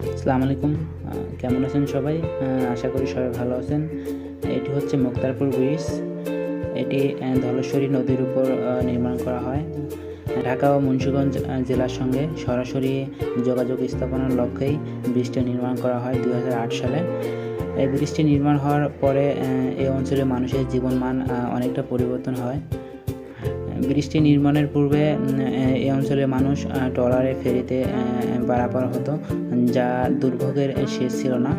আসসালামু আলাইকুম। কেমন আছেন সবাই? আশা করি সবাই ভালো আছেন। এটি হচ্ছে মুক্তারপুর ব্রিজ। এটি ধলেশ্বরী নদীর উপর নির্মাণ করা হয়। ঢাকা ও মুন্সিগঞ্জ জেলার সঙ্গে সরাসরি যোগাযোগ স্থাপনের লক্ষ্যেই ব্রিজটি নির্মাণ করা হয় দু হাজার আট সালে। এই ব্রিজটি নির্মাণ হওয়ার পরে এই অঞ্চলের মানুষের জীবনমান অনেকটা পরিবর্তন হয়। ব্রিজটি নির্মাণের পূর্বে এই অঞ্চলের মানুষ ট্রলারে, ফেরিতে পারাপার হতো, যা দুর্ভোগের শেষ ছিল না।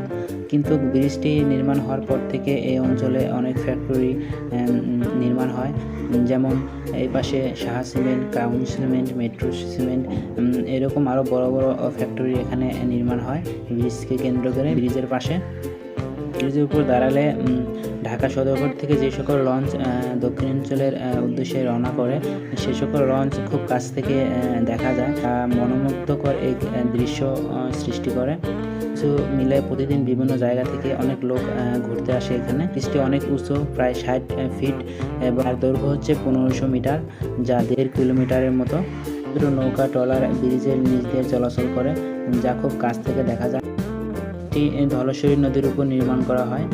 কিন্তু ব্রিজটি নির্মাণ হওয়ার পর থেকে এই অঞ্চলে অনেক ফ্যাক্টরি নির্মাণ হয়। যেমন এই পাশে Saha cement Crown cement, Metro cement এরকম আরও বড় বড় ফ্যাক্টরি এখানে নির্মাণ হয়। ব্রিজকে কেন্দ্র করে ব্রিজের পাশে। ব্রিজের উপর দাঁড়ালে ঢাকা সদরঘাট থেকে যে সকল লঞ্চ দক্ষিণাঞ্চলের উদ্দেশ্যে রওনা করে, সে সকল লঞ্চ খুব কাছ থেকে দেখা যায়। মনোমুগ্ধকর এক দৃশ্য সৃষ্টি করে। কিছু মিলে প্রতিদিন বিভিন্ন জায়গা থেকে অনেক লোক ঘুরতে আসে এখানে। ব্রিজটি অনেক উঁচু, প্রায় ষাট ফিট, এবং দৈর্ঘ্য হচ্ছে পনেরোশো মিটার, যা দেড় কিলোমিটারের মতো। নৌকা, ট্রলার, ব্রিজের নিচ দিয়ে চলাচল করে, যা খুব কাছ থেকে দেখা যায়। এটি ধলেশ্বরী নদীর উপর নির্মাণ করা হয়।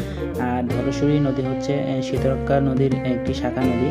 আর ধলেশ্বরী নদী হচ্ছে শীতলক্ষা নদীর একটি শাখা নদী।